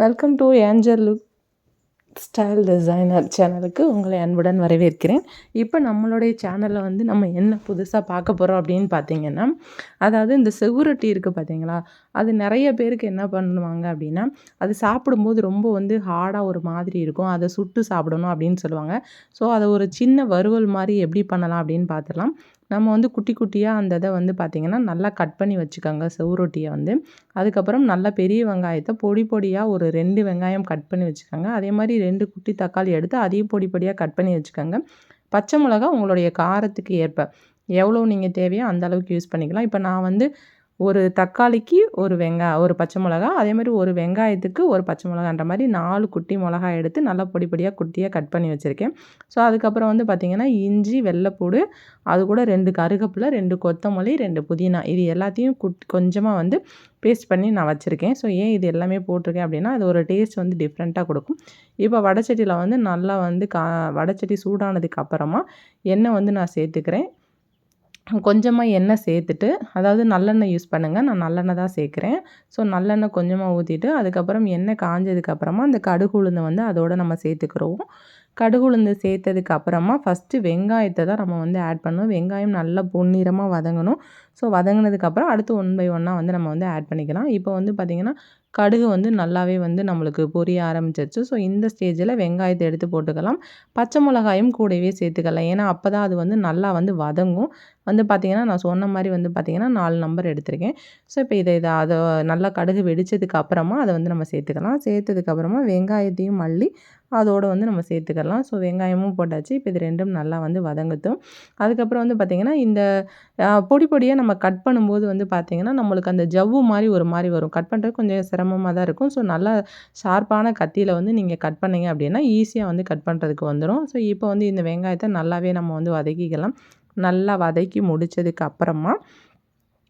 Welcome to angel look style designer சேனலுக்கு உங்களை அன்புடன் வரவேற்கிறேன். இப்போ நம்மளுடைய சேனலில் வந்து நம்ம என்ன புதுசாக பார்க்க போகிறோம் அப்படின்னு பார்த்தீங்கன்னா அதாவது இந்த செவுரொட்டி இருக்குது பார்த்தீங்களா? அது நிறைய பேருக்கு என்ன பண்ணுவாங்க அப்படின்னா அது சாப்பிடும்போது ரொம்ப வந்து ஹார்டாக ஒரு மாதிரி இருக்கும். அதை சுட்டு சாப்பிடணும் அப்படின்னு சொல்லுவாங்க. ஸோ அதை ஒரு சின்ன வறுவல் மாதிரி எப்படி பண்ணலாம் அப்படின்னு பார்த்துடலாம். நம்ம வந்து குட்டி குட்டியாக அந்த இதை வந்து பார்த்திங்கன்னா நல்லா கட் பண்ணி வச்சுக்கோங்க செவ்ரொட்டியை வந்து. அதுக்கப்புறம் நல்லா பெரிய வெங்காயத்தை பொடி பொடியாக ஒரு ரெண்டு வெங்காயம் கட் பண்ணி வச்சுக்கோங்க. அதே மாதிரி ரெண்டு குட்டி தக்காளி எடுத்து அதையும் பொடி பொடியாக கட் பண்ணி வச்சுக்கோங்க. பச்சை மிளகா உங்களுடைய காரத்துக்கு ஏற்ப. எவ்வளோ நீங்கள் தேவையோ அந்த அளவுக்கு யூஸ் பண்ணிக்கலாம். இப்போ நான் வந்து ஒரு தக்காளிக்கு ஒரு வெங்காயம் ஒரு பச்சை மிளகா அதே மாதிரி ஒரு வெங்காயத்துக்கு ஒரு பச்சை மிளகான்ற மாதிரி நாலு குட்டி மிளகாய் எடுத்து நல்லா பொடி பொடியாக குட்டியாக கட் பண்ணி வச்சுருக்கேன். ஸோ அதுக்கப்புறம் வந்து பார்த்திங்கன்னா இஞ்சி வெள்ளைப்பூடு அது கூட ரெண்டு கருகப்பில் ரெண்டு கொத்தமல்லி ரெண்டு புதினா இது எல்லாத்தையும் குட் கொஞ்சமாக வந்து பேஸ்ட் பண்ணி நான் வச்சுருக்கேன். ஸோ ஏன் இது எல்லாமே போட்டிருக்கேன் அப்படின்னா அது ஒரு டேஸ்ட் வந்து டிஃப்ரெண்ட்டாக கொடுக்கும். இப்போ வடச்சட்டியில் வந்து நல்லா வந்து கா வடச்சட்டி சூடானதுக்கு அப்புறமா எண்ணெய் வந்து நான் சேர்த்துக்கிறேன். கொஞ்சமாக எண்ணெய் சேர்த்துட்டு அதாவது நல்லெண்ணெய் யூஸ் பண்ணுங்கள் நான் நல்லெண்ணெய் தான் சேர்க்குறேன். ஸோ நல்லெண்ணெய் கொஞ்சமாக ஊற்றிட்டு அதுக்கப்புறம் எண்ணெய் காஞ்சதுக்கப்புறமா அந்த கடுகு உளுந்தை வந்து அதோடு நம்ம சேர்த்துக்கிறோம் கடுகு உளுந்து சேர்த்ததுக்கு அப்புறமா ஃபஸ்ட்டு வெங்காயத்தை தான் நம்ம வந்து ஆட் பண்ணணும். வெங்காயம் நல்லா பொன்னிறமாக வதங்கணும். ஸோ வதங்கினதுக்கப்புறம் அடுத்து ஒன் பை ஒன்னாக வந்து நம்ம வந்து ஆட் பண்ணிக்கலாம். இப்போ வந்து பார்த்திங்கன்னா கடுகு வந்து நல்லாவே வந்து நம்மளுக்கு பொரிய ஆரம்பிச்சிருச்சு. ஸோ இந்த ஸ்டேஜில் வெங்காயத்தை எடுத்து போட்டுக்கலாம். பச்சை மிளகாயும் கூடவே சேர்த்துக்கலாம். ஏன்னா அப்போ தான் அது வந்து நல்லா வந்து வதங்கும். வந்து பார்த்திங்கன்னா நான் சொன்ன மாதிரி வந்து பார்த்திங்கன்னா நாலு நம்பர் எடுத்திருக்கேன். ஸோ இப்போ இதை இதை அதை நல்லா கடுகு வெடித்ததுக்கு அப்புறமா அதை வந்து நம்ம சேர்த்துக்கலாம். சேர்த்ததுக்கப்புறமா வெங்காயத்தையும் மல்லி அதோடு வந்து நம்ம சேர்த்துக்கலாம். ஸோ வெங்காயமும் போட்டாச்சு. இப்போ இது ரெண்டும் நல்லா வந்து வதங்கட்டும். அதுக்கப்புறம் வந்து பார்த்திங்கன்னா இந்த பொடி பொடியாக நம்ம கட் பண்ணும்போது வந்து பார்த்திங்கன்னா நம்மளுக்கு அந்த ஜவ்வு மாதிரி ஒரு மாதிரி வரும். கட் பண்ணுறது கொஞ்சம் சிரமமாக தான் இருக்கும். ஸோ நல்லா ஷார்ப்பான கத்தியில் வந்து நீங்கள் கட் பண்ணிங்க அப்படின்னா ஈஸியாக வந்து கட் பண்ணுறதுக்கு வந்துடும் ஸோ இப்போ வந்து இந்த வெங்காயத்தை நல்லாவே நம்ம வந்து வதக்கிக்கலாம். நல்லா வதக்கி முடித்ததுக்கு அப்புறமா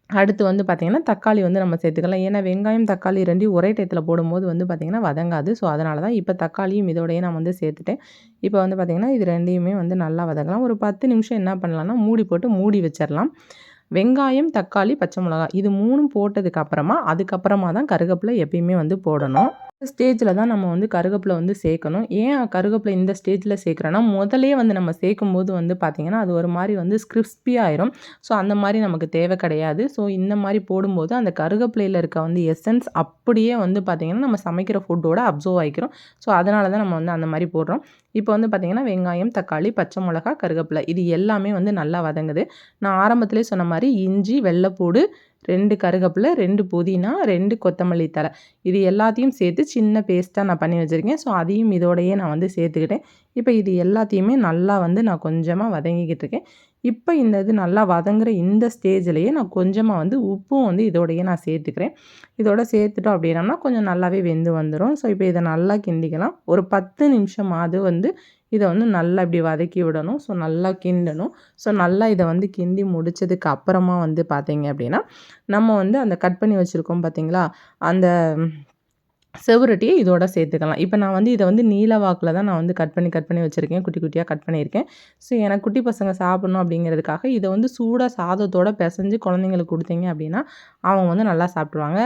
அடுத்து வந்து பார்த்திங்கன்னா தக்காளி வந்து நம்ம சேர்த்துக்கலாம். ஏன்னா வெங்காயம் தக்காளி ரெண்டையும் ஒரே டயத்தில் போடும்போது வந்து பார்த்திங்கன்னா வதங்காது. ஸோ அதனால தான் இப்போ தக்காளியும் இதோடையே நான் வந்து சேர்த்துட்டேன். இப்போ வந்து பார்த்திங்கன்னா இது ரெண்டையுமே வந்து நல்லா வதக்கலாம் ஒரு பத்து நிமிஷம் என்ன பண்ணலாம்னா மூடி போட்டு மூடி வச்சிடலாம் வெங்காயம் தக்காளி பச்சை மிளகா இது மூணும் போட்டதுக்கு அப்புறமா அதுக்கப்புறமா தான் கருகப்பில் எப்பயுமே வந்து போடணும். ஸ்டேஜில் தான் நம்ம வந்து கருகப்பில் வந்து சேர்க்கணும். ஏன் கருகப்பில் இந்த ஸ்டேஜில் சேர்க்குறோன்னா முதலே வந்து நம்ம சேர்க்கும் போது வந்து பார்த்திங்கன்னா அது ஒரு மாதிரி வந்து ஸ்கிரிஸ்பி ஆயிரும். ஸோ அந்த மாதிரி நமக்கு தேவை கிடையாது. ஸோ இந்த மாதிரி போடும்போது அந்த கருகப்பிலையில் இருக்க வந்து எசன்ஸ் அப்படியே வந்து பார்த்திங்கன்னா நம்ம சமைக்கிற ஃபுட்டோட அப்சர்வ் ஆகிக்கிறோம் ஸோ அதனால தான் நம்ம வந்து அந்த மாதிரி போடுறோம். இப்போ வந்து பார்த்திங்கன்னா வெங்காயம் தக்காளி பச்சை மிளகா கருகப்பிலை இது எல்லாமே வந்து நல்லா வதங்குது. நான் ஆரம்பத்துலேயே சொன்ன மாதிரி இஞ்சி வெள்ளைப்பூடு ரெண்டு கருகப்பில் ரெண்டு புதினா ரெண்டு கொத்தமல்லி தலை இது எல்லாத்தையும் சேர்த்து சின்ன பேஸ்ட்டாக நான் பண்ணி வச்சுருக்கேன். ஸோ அதையும் இதோடையே நான் வந்து சேர்த்துக்கிட்டேன். இப்போ இது எல்லாத்தையுமே நல்லா வந்து நான் கொஞ்சமாக வதங்கிக்கிட்டு இருக்கேன். இப்போ இந்த இது நல்லா வதங்குற இந்த ஸ்டேஜ்லேயே நான் கொஞ்சமாக வந்து உப்பும் வந்து இதோடையே நான் சேர்த்துக்கிறேன். இதோட சேர்த்துட்டோம் அப்படின்னம்னா கொஞ்சம் நல்லாவே வெந்து வந்துடும் ஸோ இப்போ இதை நல்லா கிண்டிக்கலாம். ஒரு பத்து நிமிஷமாவது வந்து இதை வந்து நல்லா இப்படி வதக்கி விடணும். ஸோ நல்லா கிண்டணும். ஸோ நல்லா இதை வந்து கிண்டி முடித்ததுக்கு அப்புறமா வந்து பார்த்தீங்க அப்படின்னா நம்ம வந்து அந்த கட் பண்ணி வச்சுருக்கோம் பார்த்தீங்களா? அந்த செவரட்டியை இதோட சேர்த்துக்கலாம். இப்போ நான் வந்து இதை வந்து நீல வாக்கில் தான் நான் வந்து கட் பண்ணி கட் பண்ணி வச்சுருக்கேன். குட்டி குட்டியாக கட் பண்ணியிருக்கேன். ஸோ எனக்கு குட்டி பசங்க சாப்பிட்ணும் அப்படிங்கிறதுக்காக இதை வந்து சூடாக சாதத்தோடு பிசைஞ்சு குழந்தைங்களுக்கு கொடுத்தீங்க அப்படின்னா அவங்க வந்து நல்லா சாப்பிட்ருவாங்க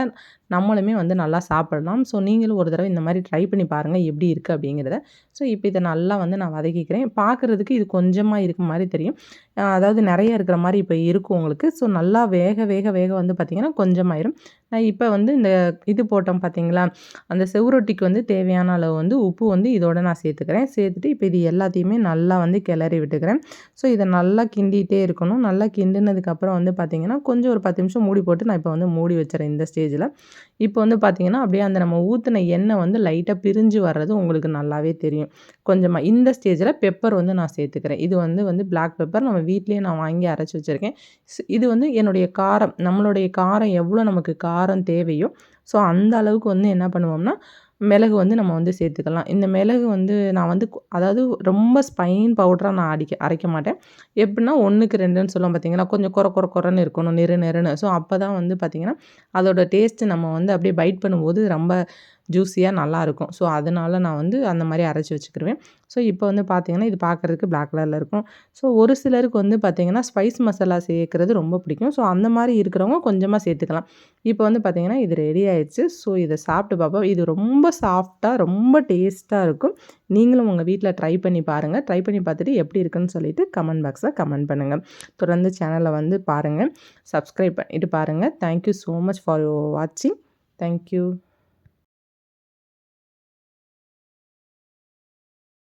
நம்மளுமே வந்து நல்லா சாப்பிடலாம். ஸோ நீங்களும் ஒரு தடவை இந்த மாதிரி ட்ரை பண்ணி பாருங்கள் எப்படி இருக்குது அப்படிங்கிறத ஸோ இப்போ இதை நல்லா வந்து நான் வதக்கிக்கிறேன். பார்க்குறதுக்கு இது கொஞ்சமாக இருக்க மாதிரி தெரியும். அதாவது நிறைய இருக்கிற மாதிரி இப்போ இருக்கும் உங்களுக்கு. ஸோ நல்லா வேக வேக வேக வந்து பார்த்திங்கன்னா கொஞ்சமாயிரும். நான் இப்போ வந்து இந்த இது போட்டோம் பார்த்தீங்களா அந்த செவ்ரொட்டிக்கு வந்து தேவையான அளவு வந்து உப்பு வந்து இதோட நான் சேர்த்துக்கிறேன். சேர்த்துட்டு இப்போ இது எல்லாத்தையுமே நல்லா வந்து கிளறி விட்டுக்கிறேன். ஸோ இதை நல்லா கிண்டிகிட்டே இருக்கணும். நல்லா கிண்டினதுக்கப்புறம் வந்து பார்த்திங்கன்னா கொஞ்சம் ஒரு பத்து நிமிஷம் மூடி போட்டு நான் இப்போ வந்து மூடி வச்சுறேன் இந்த ஸ்டேஜில் இப்போ வந்து பார்த்திங்கன்னா அப்படியே அந்த நம்ம ஊற்றின எண்ணெய் வந்து லைட்டாக பிரிஞ்சு வர்றது உங்களுக்கு நல்லாவே தெரியும். கொஞ்சமாக இந்த ஸ்டேஜில் பெப்பர் வந்து நான் சேர்த்துக்கிறேன். இது வந்து வந்து பிளாக் பெப்பர் நம்ம வீட்லேயே நான் வாங்கி அரைச்சி வச்சுருக்கேன். இது வந்து என்னுடைய காரம் நம்மளுடைய காரம் எவ்வளோ நமக்கு காரம் தேவையோ ஸோ அந்த அளவுக்கு வந்து என்ன பண்ணுவோம்னா மிளகு வந்து நம்ம வந்து சேர்த்துக்கலாம். இந்த மிளகு வந்து நான் வந்து அதாவது ரொம்ப ஸ்பைன் பவுடராக நான் அடிக்க அரைக்க மாட்டேன். எப்படின்னா ஒன்றுக்கு ரெண்டுன்னு சொல்லுவோம் பார்த்தீங்கன்னா கொஞ்சம் குறை குறை குறைன்னு இருக்கணும் நெரு நெருன்னு ஸோ அப்போ தான் வந்து பார்த்திங்கன்னா அதோட டேஸ்ட்டு நம்ம வந்து அப்படியே பைட் பண்ணும்போது ரொம்ப ஜூஸியாக நல்லாயிருக்கும் ஸோ அதனால நான் வந்து அந்த மாதிரி அரைச்சி வச்சுக்கிருவேன். ஸோ இப்போ வந்து பார்த்திங்கன்னா இது பார்க்குறதுக்கு பிளாக் கலரில் இருக்கும். ஸோ ஒரு சிலருக்கு வந்து பார்த்திங்கன்னா ஸ்பைஸ் மசாலா சேர்க்குறது ரொம்ப பிடிக்கும். ஸோ அந்த மாதிரி இருக்கிறவங்க கொஞ்சமாக சேர்த்துக்கலாம். இப்போ வந்து பார்த்திங்கன்னா இது ரெடி ஆயிடுச்சு. ஸோ இதை சாப்பிட்டு பார்ப்போம் இது ரொம்ப சாஃப்டாக ரொம்ப டேஸ்ட்டாக இருக்கும். நீங்களும் உங்கள் வீட்டில் ட்ரை பண்ணி பாருங்கள் ட்ரை பண்ணி பார்த்துட்டு எப்படி இருக்குன்னு சொல்லிட்டு கமெண்ட் பாக்ஸில் கமெண்ட் பண்ணுங்கள் தொடர்ந்து சேனலை வந்து பாருங்கள் சப்ஸ்கிரைப் பண்ணிட்டு பாருங்கள் thank you so much for வாட்சிங் தேங்க்யூ